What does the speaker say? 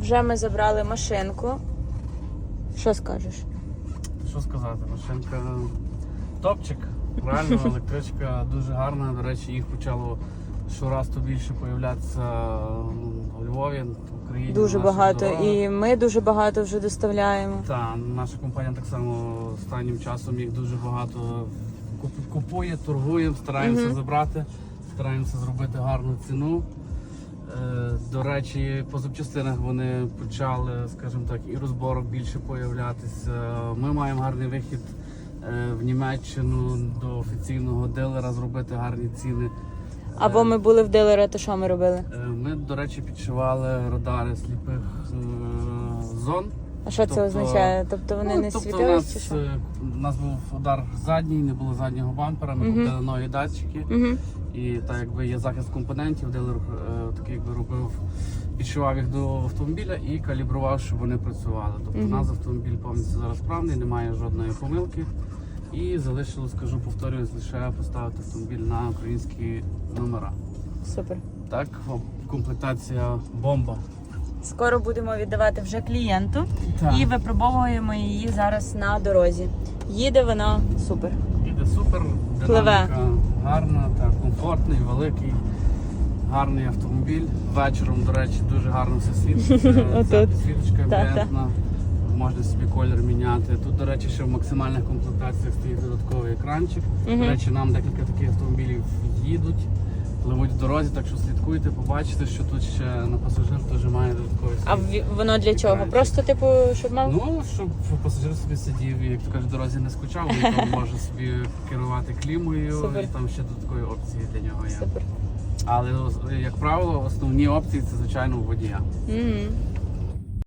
Вже ми забрали машинку. Що скажеш? Що сказати, машинка топчик. Реально, електричка дуже гарна. До речі, їх почало щораз то більше появлятися у Львові, в Україні. Дуже багато. дорогах. І ми дуже багато вже доставляємо. Та, наша компанія так само останнім часом їх дуже багато купує, торгує, стараємося Мгм. забрати, стараємося зробити гарну ціну. Е, До речі, по запчастинах вони почали, скажімо так, і розборок більше появлятися. Ми маємо гарний вихід е, в Німеччину до офіційного дилера зробити гарні ціни. Або ми були в дилера, то що ми робили? Е, Ми, до речі, підшивали радари сліпих е, зон. А що це Тобто- означає? Тобто вони Ну, не тобто у нас, чи що? е, У нас був удар задній, не було заднього бампера, ми купили нові датчики. Угу. І так якби є захист компонентів, дилер е, такий якби робив, підшивав їх до автомобіля і калібрував, щоб вони працювали. Тобто Мгм. у нас автомобіль повністю зараз справний, немає жодної помилки. І залишилось, скажу, повторюсь, лише поставити автомобіль на українські номера. Супер. Так, комплектація бомба. Скоро будемо віддавати вже клієнту Так. і випробовуємо її зараз на дорозі. Їде вона супер. Іде супер, Пливе. гарна, так, комфортний, великий, гарний автомобіль. Вечором, до речі, дуже гарно все Так, так. амбієнтна. Можна собі колір міняти. Тут, до речі, ще в максимальних комплектаціях стоїть додатковий екранчик. До речі, нам декілька таких автомобілів їдуть, пливуть в дорозі, так що слідкуйте, побачите, що тут ще на пасажир теж має додатковий А в- воно для чого? Просто, типу, щоб мав. Ну, щоб пасажир собі сидів і, як то кажуть, в дорозі не скучав, він там може собі керувати клімою, Супер. і там ще додаткові опції для нього є. Супер. Але, як правило, основні опції це, звичайно, у водія. Угу.